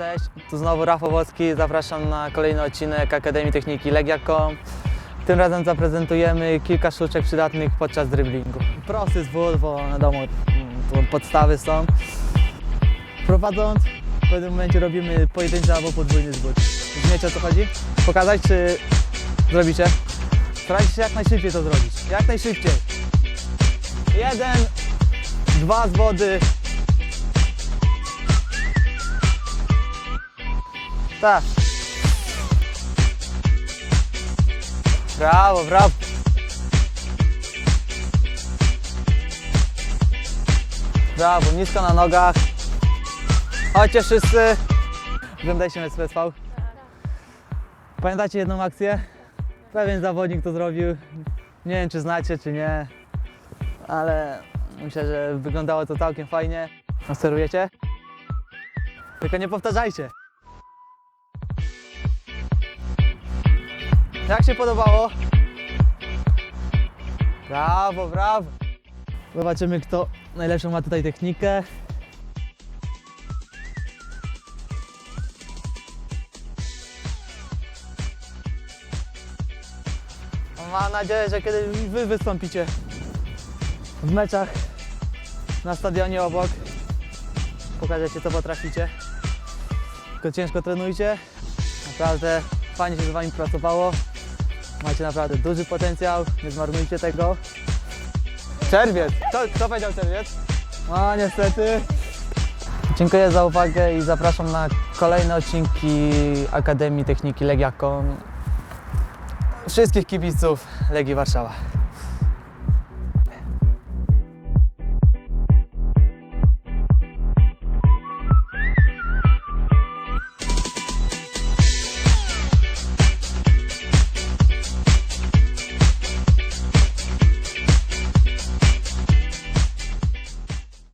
cześć. Tu znowu Rafał Wocki. Zapraszam na kolejny odcinek Akademii Techniki Legia.com. Tym razem zaprezentujemy kilka sztuczek przydatnych podczas driblingu. Prosty zwód, bo wiadomo, mm, podstawy są. Prowadząc, w pewnym momencie robimy pojedynczy albo podwójny zwód. Rozumiecie o co chodzi? Pokazać, czy zrobicie? Starajcie się jak najszybciej to zrobić. Jak najszybciej. Jeden, dwa zwody. Tak. Brawo, brawo. Brawo, nisko na nogach. Chodźcie wszyscy. Oglądajcie mecz SV. Pamiętacie jedną akcję? Pewien zawodnik to zrobił. Nie wiem, czy znacie, czy nie, ale myślę, że wyglądało to całkiem fajnie. Obserwujecie? Tylko nie powtarzajcie. Jak się podobało? Brawo, brawo. Zobaczymy, kto najlepszą ma tutaj technikę. Mam nadzieję, że kiedyś wy wystąpicie w meczach na stadionie obok. Pokażecie, co potraficie. Tylko ciężko trenujcie. Naprawdę fajnie się z wami pracowało. Macie naprawdę duży potencjał, nie zmarnujcie tego. Czerwiec! Kto, kto powiedział czerwiec? No niestety. Dziękuję za uwagę i zapraszam na kolejne odcinki Akademii Techniki Legia.com. Wszystkich kibiców Legii Warszawa.